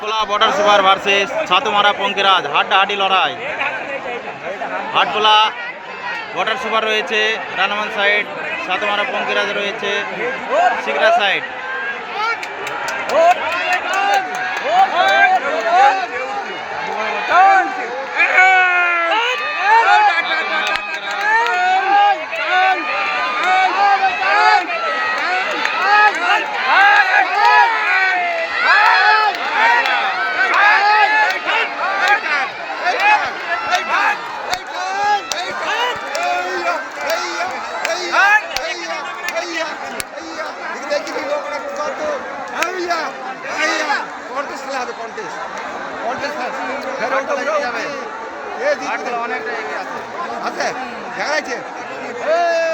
খোলা border super versus Chhatumara পঙ্কিরাজ, হাড্ডাহাড্ডি লড়াই। হাটপোলা বর্ডার সুপার রয়েছে, রানামান সাইড ছাতুমারা পঙ্কিরাজ রয়েছে সিগরা সাইড হাটখোলা অনেকটা এগিয়ে আছে আছে দেখা যাচ্ছে